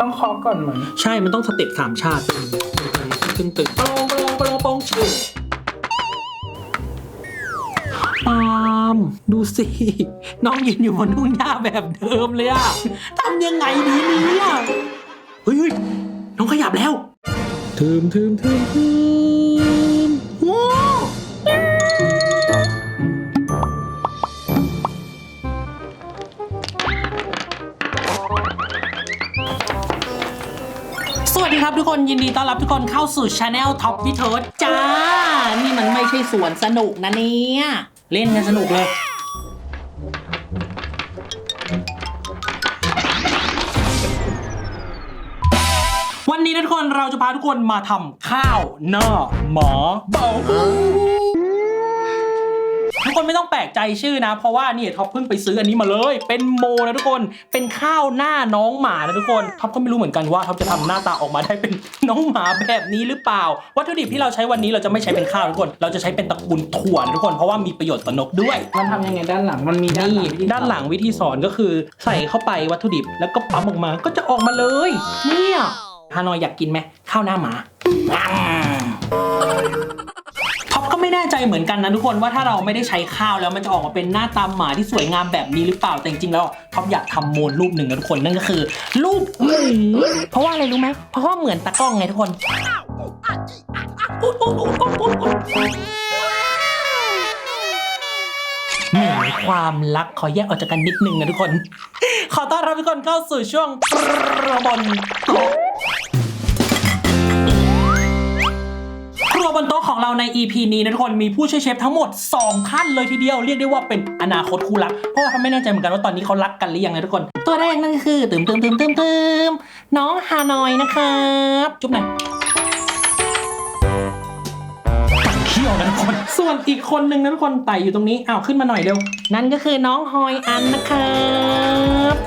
ต้องเคาะก่อนเหมือนใช่ มันต้องสเต็ปสามชาติตึงตึงตึงปลงปลงปลงปลงชื่อปาล์มดูสิ น้องยืนอยู่บนทุ่งหญ้าแบบเดิมเลยอะทำยังไงดีเนี่ยเฮ้ยเฮ้ยน้องขยับแล้วทึมทึมทึมทึม วัสดีครับทุกคนยินดีต้อนรับทุกคนเข้าสู่ช anel Top พิทศจ้า นี่มันไม่ใช่สวนสนุกนะเนี่ย เล่นกันสนุกเลย วันนี้นะทุกคนเราจะพาทุกคนมาทำข้าวหน้าหมาเบา ทุกคนไม่ต้องแปลกใจชื่อนะ เพราะว่าเนี่ยท็อปเพิ่งไปซื้ออันนี้มาเลย เป็นโมนะทุกคนเป็นข้าวหน้าน้องหมานะทุกคนท็อปก็ไม่รู้เหมือนกันว่าท็อปจะทำหน้าตาออกมาได้เป็นน้องหมาแบบนี้หรือเปล่า วัตถุดิบที่เราใช้วันนี้เราจะไม่ใช้เป็นข้าวทุกคน เราจะใช้เป็นตระกูลถั่วนะทุกคนเพราะว่ามีประโยชน์ต่อนกด้วย มันทำยังไงด้านหลังมันมีด้านหลันี่งวิธีด้านหลังวิธีสอนก็คือ ใส่เข้าไปวัตถุดิบแล้วก็ปั๊มออกมาก็จะออกมาเลย เนี่ยฮานอยอยากกินไหมข้าวหน้าหมาท็อปก็ไม่แน่ใจเหมือนกันนะทุกคนว่าถ้าเราไม่ได้ใช้ข้าวแล้วมันจะออกมาเป็นหน้าตาหมาที่สวยงามแบบนี้หรือเปล่าแต่จริงๆแล้วท็อปอยากทำโมนรูปหนึ่งนะทุกคนนั่นก็คือ รูปหมูเพราะว่าอะไรรู้ไหมเพราะว่าเหมือนตากล้องไงทุกคนแหมความรักขอแยกออกจากกันนิดนึงนะทุกคน ขอต้อนรับทุกคนเข้าสู่ช่วงครัวบนโต๊ะ เราใน EP นี้นะทุกคนมีผู้ช่วยเชฟทั้งหมด 2 ท่านเลยทีเดียวเรียกได้ว่าเป็นอนาคตคู่รัก เพราะว่าเขาไม่แน่ใจเหมือนกันว่าตอนนี้เขารักกันหรือยังนะทุกคน ตัวแรกนั่นก็คือตืมตืมตืมตืมตืมน้องฮานอยนะครับจุ๊บหน่อยเขี้ยวนะทุกคน ส่วนอีกคนนึงนะทุกคนไต่อยู่ตรงนี้อ้าวขึ้นมาหน่อยเร็ว นั่นก็คือน้องฮอยอันนะครับ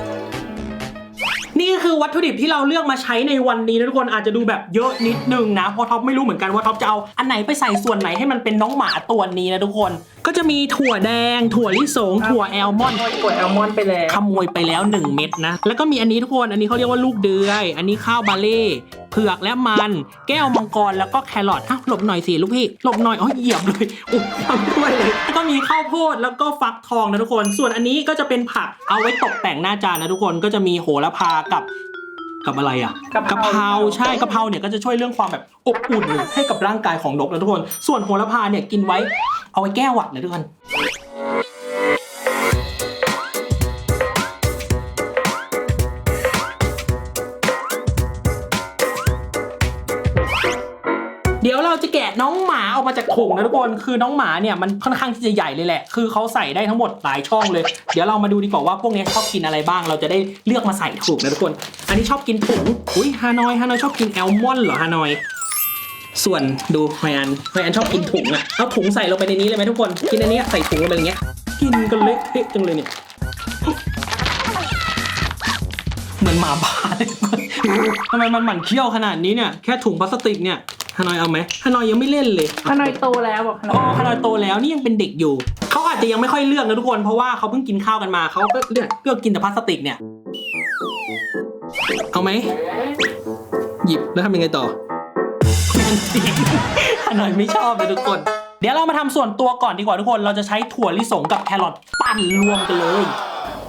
ดิบที่เราเลือกมาใช้ในวันนี้นะทุกคนอาจจะดูแบบเยอะนิดนึงนะเพราะท็อปไม่รู้เหมือนกันว่าท็อปจะเอาอันไหนไปใส่ส่วนไหนให้มันเป็นน้องหมาตัวนี้นะทุกคน ก็จะมีถั่วแดง ถั่วลิสงถั่วแอลมอนด์กดแอลมอนด์ไปแล้วขโมยไปแล้ว 1 เม็ดนะ แล้วก็มีอันนี้ทุกคนอันนี้เขาเรียกว่าลูกเดือย อันนี้ข้าวบาเล่เผือกและมัน แก้วมังกรแล้วก็แครอทอะหลบหน่อยสิลูกพี่หลบหน่อยอ๋อเหยียบเลยอุ้ยทำด้วยเลยแล้วก็มีข้าวโพดแล้วก็ฟักทองนะทุกคน ส่วนอันนี้ก็จะเป็นผักเอาไว้ตกแต่งหน้าจานนะทุกคนก็จะมีโหระพากับ กับอะไรอะกะเพราเพราใช่กะเพราเนี่ยก็จะช่วยเรื่องความแบบอบอุ่นให้กับร่างกายของนกนะทุกคน ส่วนโหระพาเนี่ยกินไว้เอาไว้แก้หวัดนะทุกคนเดี๋ยวเราจะแกะน้องหมา ออกมาจากถุงนะทุกคน คือน้องหมาเนี่ยมันค่อนข้างที่จะใหญ่เลยแหละ คือเขาใส่ได้ทั้งหมดหลายช่องเลย เดี๋ยวเรามาดูดีกว่าว่าพวกนี้ชอบกินอะไรบ้าง เราจะได้เลือกมาใส่ถูกนะทุกคน อันนี้ชอบกินถุง อุ้ยฮานอยฮานอยชอบกินแอลมอนเหรอฮานอย ส่วนดูไฮอันไฮอันชอบกินถุงอะเอาถุงใส่ลงไปในนี้เลยไหมทุกคน กินอันนี้ใส่ถุงลงไปอย่างเงี้ย กินกันเละเทะจังเลยเนี่ย เหมือนหมาบ้าเลยทำไมมันหมั่นเคี้ยวขนาดนี้เนี่ย แค่ถุงพลาสติกเนี่ย ฮานอยเอาไหมฮานอยยังไม่เล่นเลยฮานอยโตแล้วบอกฮานอ๋ออยฮานอยโตแล้วนี่ยังเป็นเด็กอยู่ เขาอาจจะยังไม่ค่อยเลือกนะทุกคน เพราะว่าเขาเพิ่งกินข้าวกันมาเขาก็เลือกเลือกกินแต่พลาสติกเนี่ย เอาไหม หยิบแล้วทำยังไงต่อฮานอยไม่ชอบเลยทุกคน เดี๋ยวเรามาทำส่วนตัวก่อนดีกว่าทุกคน เราจะใช้ถั่วลิสงกับแครอทปั่นรวมกันเลย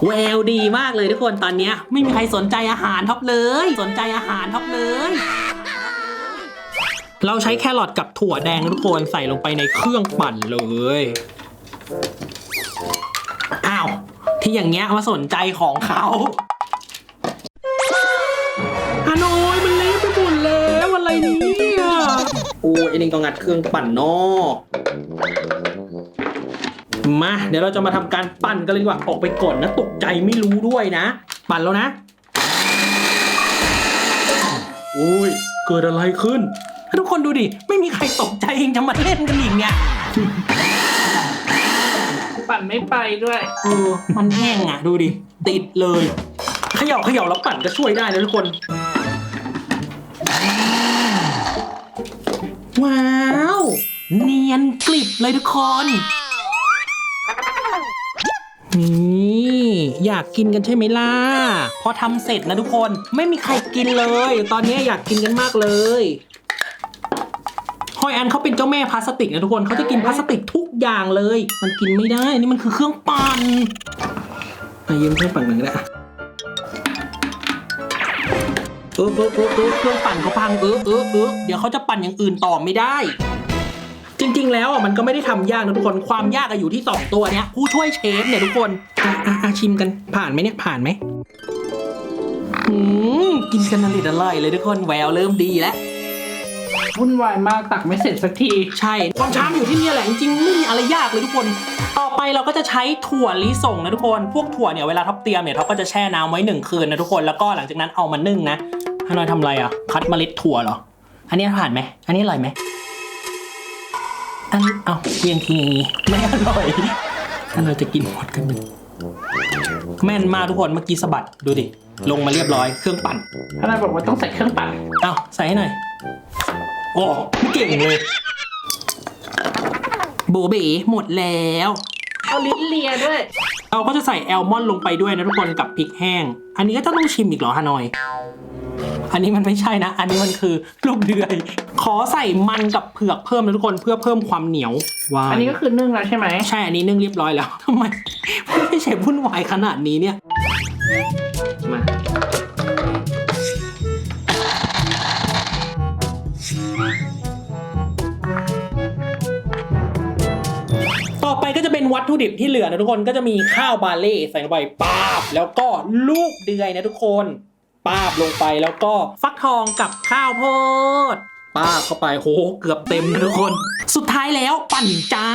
แววดีมากเลยทุกคนตอนเนี้ยไม่มีใครสนใจอาหารท็อปเลย สนใจอาหารท็อปเลย เราใช้แครอทกับถั่วแดงทุกคนใส่ลงไปในเครื่องปั่นเลย อ้าว ที่อย่างเงี้ยมาสนใจของเขาฮานอยมันเละไปหมดแล้วอะไรเนี่ยโอ้ยอ้นี่ก็งัดเครื่องปั่นนอกมา เดี๋ยวเราจะมาทำการปั่นกันเลยดีกว่าออกไปก่อนนะ ตกใจไม่รู้ด้วยนะ ปั่นแล้วนะ โอ้ย เกิดอะไรขึ้น ทุกคนดูดิ ไม่มีใครตกใจเองจะมาเล่นกันอีกเนี่ยปั่นไม่ไปด้วย เออ มันแห้งอะ ดูดิ ติดเลย เขย่าเขย่าแล้วปั่นก็ช่วยได้นะทุกคน ว้าว เนียนกลิบเลยทุกคนนี่อยากกินกันใช่ไหมล่ะ พอทำเสร็จนะทุกคนไม่มีใครกินเลย ตอนนี้อยากกินกันมากเลยฮ อยแอนเขาเป็นเจ้าแม่พลาสติกนะทุกคนเขาจะกินพลาสติกทุกอย่างเลย มันกินไม่ได้ นี่มันคือเครื่องปั่นอะยืมเครื่องปั่นหนึ่งได้เออเออเออเออเครื่องปั่นเขาพังเออเออเออเดี๋ยวเขาจะปั่นอย่างอื่นต่อไม่ได้ จริงๆ แล้วอะมันก็ไม่ได้ทำยากนะทุกคนความยากอะอยู่ที่สองตัวเนี้ยผู้ช่วยเชฟเนี่ยทุกคนอะอะอะชิมกันผ่านไหมเนี่ยผ่านไหมอืมกินกันอร่อยอร่อยเลยทุกคนแววเริ่มดีแล้ว วุ่นวายมากตักไม่เสร็จสักที ใช่ ความช้าอยู่ที่นี่แหละจริงๆไม่มีอะไรยากเลยทุกคน ต่อไปเราก็จะใช้ถั่วลิสงนะทุกคน พวกถั่วเนี่ยเวลาท็อปเตรียมเนี่ยท็อปก็จะแช่น้ำไว้หนึ่งคืนนะทุกคน แล้วก็หลังจากนั้นเอามานึ่งนะฮานอยทำอะไรอะ คัดเมล็ดถั่วเหรอ อันนี้ผ่านไหม อันนี้อร่อยไหม อันเอาเพียงทีอย่างงี้ไม่อร่อยอันเราจะกินหมดกันหนึ่งแม่นมากทุกคนเมื่อกี้สะบัดดูดิ ลงมาเรียบร้อยเครื่องปั่นพนันบอกว่าต้องใส่เครื่องปั่น เอาใส่ให้หน่อย โอ้เก่งเลยโบเบ๋หมดแล้ว เอาลิ้นเลียด้วย เราก็จะใส่แอลมอนด์ลงไปด้วยนะทุกคนกับพริกแห้ง อันนี้ก็จะต้องชิมอีกเหรอฮานอย อันนี้มันไม่ใช่นะ อันนี้มันคือลูกเดือย ขอใส่มันกับเผือกเพิ่มนะทุกคนเพื่อเพิ่มความเหนียวว้าอันนี้ก็คือนึ่งแล้วใช่ไหมใช่ อันนี้นึ่งเรียบร้อยแล้วทำไมไม่ใช่วุ่นวายขนาดนี้เนี่ย ไปก็จะเป็นวัตถุดิบที่เหลือนะทุกคนก็จะมีข้าวบาเล่ใส่ลงไปป้าบ แล้วก็ลูกเดือยนะทุกคนป้าบลงไปแล้วก็ฟักทองกับข้าวโพดป้าบเข้าไปโหเกือบเต็มนะทุกคน สุดท้ายแล้วปั่นจ้า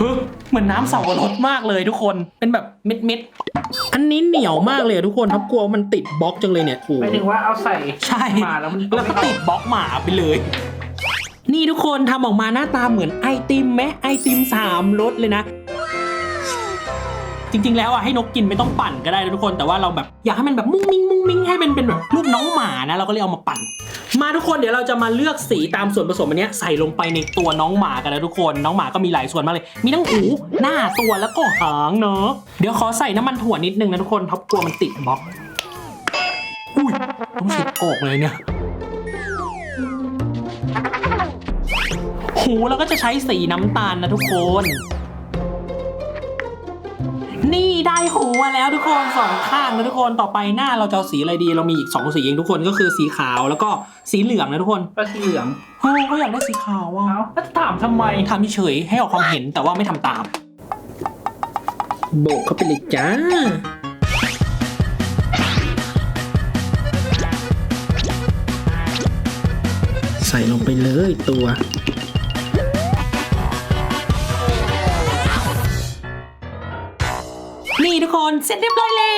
ฮ้ยเหมือนน้ำเสาวรสมากเลยทุกคน เป็นแบบเม็ดเม็ดๆอันนี้เหนียวมากเลยอะทุกคนทับกลัวมันติดบล็อกจังเลยเนี่ยโอ้หมายถึงว่าเอาใส่ใช่มาแล้วมันแล้วก็ติดบล็อกหมาไปเลย นี่ทุกคนทำออกมาหน้าตาเหมือนไอติมไหมไอติมสามรสเลยนะ จริง ๆ แล้วอะให้นกกินไม่ต้องปั่นก็ได้นะทุกคน แต่ว่าเราแบบอยากให้มันแบบมุ้งมิ้งมุ้งมิ้งให้มันเป็นแบบรูปน้องหมานะเราก็เลยเอามาปั่น มาทุกคนเดี๋ยวเราจะมาเลือกสีตามส่วนผสมอันเนี้ยใส่ลงไปในตัวน้องหมากันนะทุกคนน้องหมาก็มีหลายส่วนมากเลย มีทั้งหูหน้าตัวแล้วก็หางเนอะเดี๋ยวขอใส่น้ำมันถั่วนิดนึงนะทุกคนท็อปกลัวมันติดบล็อกอุ้ยต้องเช็ดออกเลยเนี่ยหูเราก็จะใช้สีน้ำตาลนะทุกคน นี่ได้หูมาแล้วทุกคนสองข้างนะทุกคนต่อไปหน้าเราจะเอาสีอะไรดีเรามีอีกสองสีเองทุกคนก็คือสีขาวแล้วก็สีเหลืองนะทุกคนก็สีเหลืองเฮ้ยเขาอยากได้สีขาวว่ะเอ้าแล้วถามทำไมทำเฉยๆให้ออกความเห็นแต่ว่าไม่ทำตาม โบกเข้าไปเลยจ้า ใส่ลงไปเลยตัว นี่ทุกคนเสร็จเรียบร้อยแล้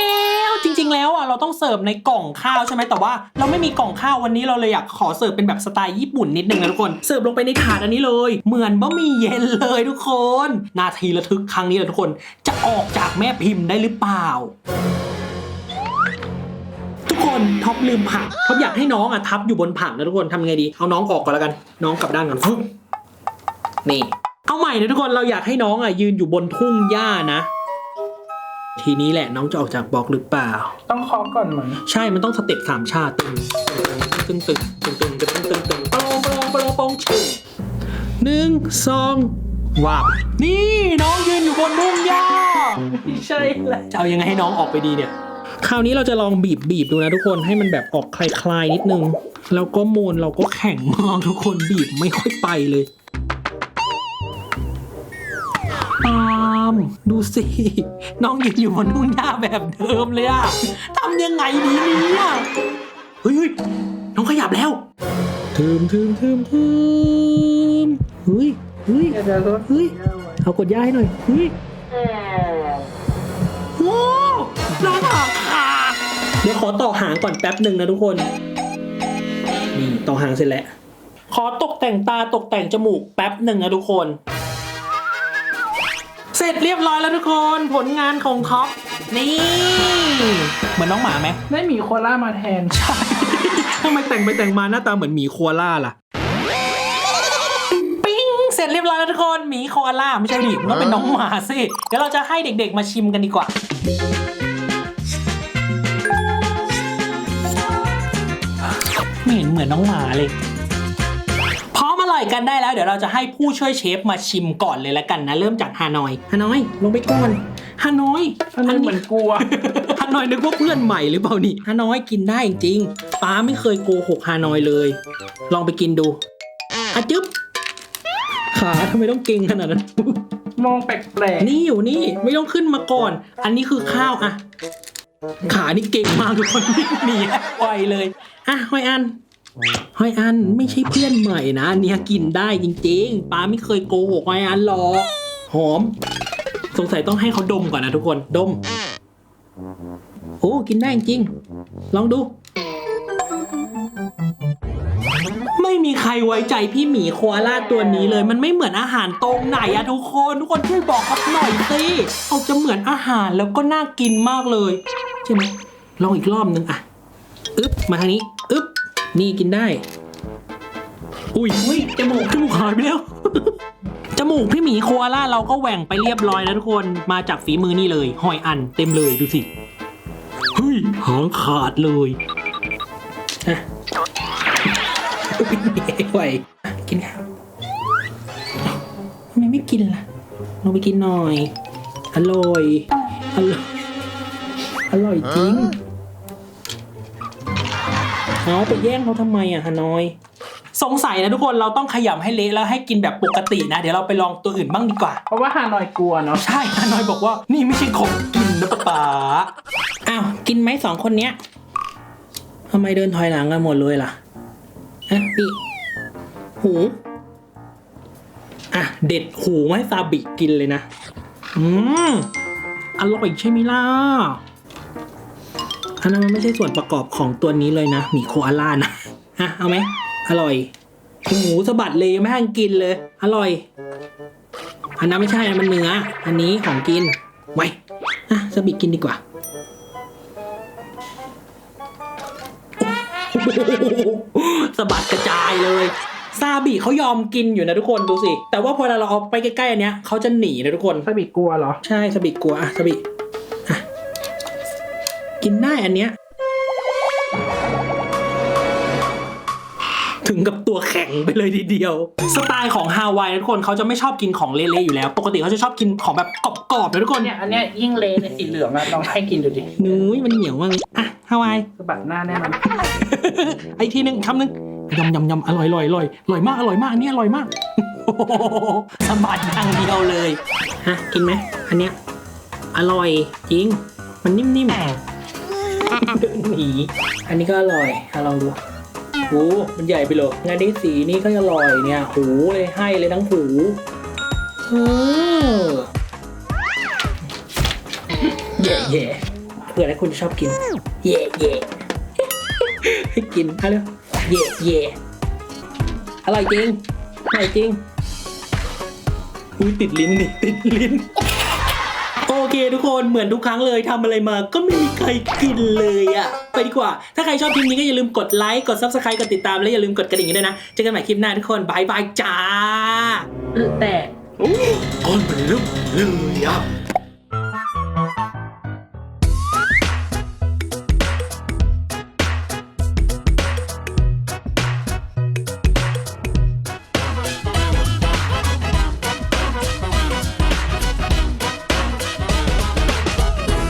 วจริง ๆ แล้วอะเราต้องเสิร์ฟในกล่องข้าวใช่ไหมแต่ว่าเราไม่มีกล่องข้าววันนี้เราเลยอยากขอเสิร์ฟเป็นแบบสไตล์ญี่ปุ่นนิดนึงนะทุกคนเสิร์ฟลงไปในถาดอันนี้เลย เหมือนบะหมี่เย็นเลยทุกคน นาทีระทึกครั้งนี้แหละทุกคน จะออกจากแม่พิมพ์ได้หรือเปล่าทุกคนท็อปลืมผักท็อปอยากให้น้องอะทับอยู่บนผักนะทุกคนทำไงดี เอาน้องออกก่อนแล้วกัน น้องกลับด้านก่อนฟึ๊บนี่ เอาใหม่นะทุกคนเราอยากให้น้องอะยืนอยู่บนทุ่งหญ้านะ ทีนี้แหละน้องจะออกจากบล็อกหรือเปล่า ต้องเคาะก่อนเหมือนใช่มันต้องสเต็ปสามชาติตึงตึงตึงตึงตึงตึงตึงตึงตึงปลงปลงปลงปลงชึงหนึ่งสองวับนี่น้องยืนอยู่บนทุ่งหญ้าไม่ใช่แหละจะเอายังไงให้น้องออกไปดีเนี่ย คราวนี้เราจะลองบีบบีบดูนะทุกคนให้มันแบบออกคลายๆนิดนึง แล้วก็มูลเราก็แข็งมากทุกคนบีบไม่ค่อยไปเลย ตามดูสิ น้องยืนอยู่บนทุ่งหญ้าแบบเดิมเลยอะทำยังไงดีเนี่ยเฮ้ยเฮ้ยน้องขยับแล้วทึมทึมทึมทึมเฮ้ยเฮ้ยเดี๋ยวจะลดเฮ้ยเอากดย่าให้หน่อยเฮ้ยโอ้น้องหางขาดเดี๋ยวขอต่อหางก่อนแป๊บหนึ่งนะทุกคนนี่ต่อหางเสร็จแล้วขอตกแต่งตาตกแต่งจมูกแป๊บหนึ่งนะทุกคนเส ร็จร็จเรียบร้อยแล้วทุกคนผลงานของท็อปนี่ เหมือนน้องหมาไหมได้หมีโคล่ามาแทนทำไมแต่งไปแต่งมาหน้าตาเหมือนหมีโคอาล่าล่ะปิ้งเสร็จเรียบร้อยแล้วทุกคนหมีโคอาล่าไม่ใช่ดิมันต้องเป็นน้องหมาสิเดี๋ยวเราจะให้เด็กๆมาชิมกันดีกว่าไม่เห็นเหมือนน้องหมาเลยพร้อมอร่อย กันได้แล้ว เดี๋ยวเราจะให้ผู้ช่วยเชฟมาชิมก่อนเลยละกันนะ เริ่มจากฮานอยฮานอย ลงไปก่อนฮานอยอันนี้เหมือนกลัวฮานอยนึกว่าเพื่อนใหม่หรือเปล่านี่ฮานอยกินได้จริงๆป้าไม่เคยโกหกฮานอยเลย ลองไปกินดูอะจึ๊บขาทำไมต้องเก่งขนาดนั้นมองแปลกนี่อยู่นี่ไม่ต้องขึ้นมาก่อน อันนี้คือข้าวอะขานี่เก่งมากทุกคนวิ่งหนีไวเลยอะหอยอัน หอยอันไม่ใช่เพื่อนใหม่นะอันเนี่ยกินได้จริงๆป้าไม่เคยโกหกหอยอันหรอกหอม สงสัยต้องให้เขาดมก่อนนะทุกคนดม โอ้กินได้จริงลองดู ไม่มีใครไว้ใจพี่หมีโคอาล่าตัวนี้เลย มันไม่เหมือนอาหารตรงไหนอะทุกคน ทุกคนช่วยบอกเขาหน่อยสิเอาจะเหมือนอาหารแล้วก็น่ากินมากเลย ใช่ไหมลองอีกรอบนึงอะอึ๊บมาทางนี้อึ๊บ นี่กินได้อุ้ยอุ้ยจมูกจมูกหายไปแล้ว จมูกพี่หมีโคอาล่าเราก็แหว่งไปเรียบร้อยแล้วทุกคนมาจากฝีมือนี่เลย หอยอันเต็มเลยดูสิเฮ้ยหางขาดเลยอะไหวอะกินข้าวทำไมไม่กินล่ะลองไปกินหน่อย อร่อย อร่อย อร่อยจริง เอาไปแย่งเขาทำไมอะฮานอย สงสัยนะทุกคนเราต้องขยำให้เละแล้วให้กินแบบปกตินะ เดี๋ยวเราไปลองตัวอื่นบ้างดีกว่า เพราะว่าฮานอยกลัวเนาะใช่ฮานอยบอกว่านี่ไม่ใช่ของกินนะป๊าป๊าอ้าวกินไหมสองคนเนี้ยทำไมเดินถอยหลังกันหมดเลยล่ะอะนี่หูอะเด็ดหูมาให้ซาบิกินเลยนะ อืมอร่อยใช่ไหมล่ะ อันนั้นมันไม่ใช่ส่วนประกอบของตัวนี้เลยนะหมีโคอาล่านะฮะเอาไหมอร่อยหูสะบัดเลยยังไม่ทันกินเลย อร่อย อันนั้นไม่ใช่นะมันเนื้ออันนี้ของกินไว้อะสบิกินดีกว่าสะบัดกระจายเลยซาบิเขายอมกินอยู่นะทุกคนดูสิ แต่ว่าพอเราเอาไปใกล้ๆอันเนี้ยเขาจะหนีนะทุกคนสบิกลัวเหรอ ใช่สบิกลัวอะสบิอะ กินได้อันเนี้ย ถึงกับตัวแข็งไปเลยทีเดียว สไตล์ของฮาวายนะทุกคนเขาจะไม่ชอบกินของเละๆอยู่แล้ว ปกติเขาจะชอบกินของแบบกรอบๆนะทุกคนเนี่ยอันเนี้ยยิ่งเละเนี่ยสีเหลืองอะลองให้กินดูดินุ้ยมันเหนียวมากเลยอะฮาวายสะบัดหน้าแน่นอนไอกทีหนึ่งคำหนึ่งยำยำยำอร่อยอร่อยอร่อยอร่อยมากอร่อยมากอันนี้อร่อยมากโอ้โหสะบัดอย่างเดียวเลยฮะกินไหมอันเนี้ยอร่อยจริง มันนิ่มๆเดิน หนีอันนี้ก็อร่อยอะลองดูโหมันใหญ่ไปเลยงานนี้สีนี้ก็อร่อยเนี่ย หูเลยให้เลยทั้งหูเออแย่แย่เผื่อให้คุณชอบกินแย่แย่ให้กินเอาเร็วเย่เย่อร่อยจริงอร่อยจริงอุ้ยติดลิ้นดิติดลิ้น โอเคทุกคนเหมือนทุกครั้งเลยทำอะไรมาก็ไม่มี ใครกินเลยอะไปดีกว่า ถ้าใครชอบคลิปนี้ก็อย่าลืมกดไลค์ กด subscribe กดติดตาม และอย่าลืมกดกระดิ่งด้วยนะ เจอกันใหม่คลิปหน้าทุกคนบายบายจ้าแต่ โอ้ยก้อนเป็นลึกเลยอะ